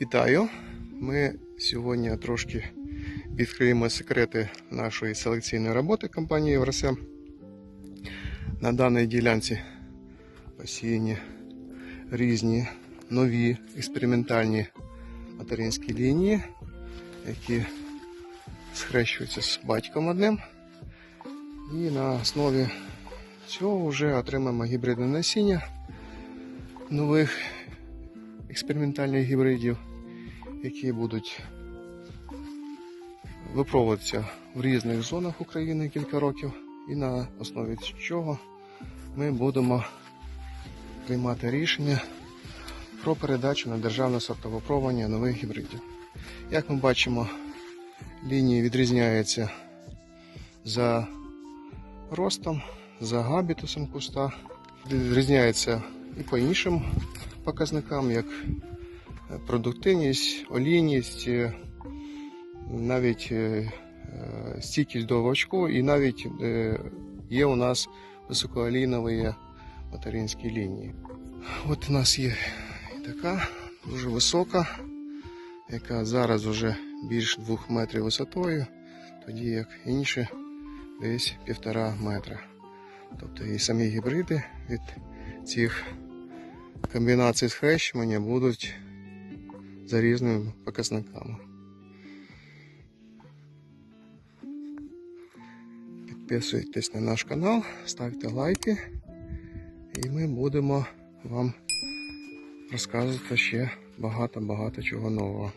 Вітаю! Ми сьогодні трошки відкриємо секрети нашої селекційної роботи компанії Євросем. На даній ділянці посіяні різні нові експериментальні материнські лінії, які схрещуються з батьком одним. І на основі цього вже отримаємо гібридне насіння нових експериментальних гібридів, які будуть випробуватися в різних зонах України кілька років, і на основі чого ми будемо приймати рішення про передачу на державне сортовипробування нових гібридів. Як ми бачимо, лінії відрізняються за ростом, за габітусом куста, відрізняються і по іншим показникам, як продуктивність, олійність, е, навіть е, е, стійкість до овочку, і навіть е, є у нас високоолійнові материнські лінії. От у нас є і така дуже висока, яка зараз вже більш 2 метрів висотою, тоді як інші десь півтора метра. Тобто і самі гібриди від цих комбінацій схрещування будуть за різними показниками. Підписуйтесь на наш канал, ставте лайки, і ми будемо вам розказувати ще багато-багато чого нового.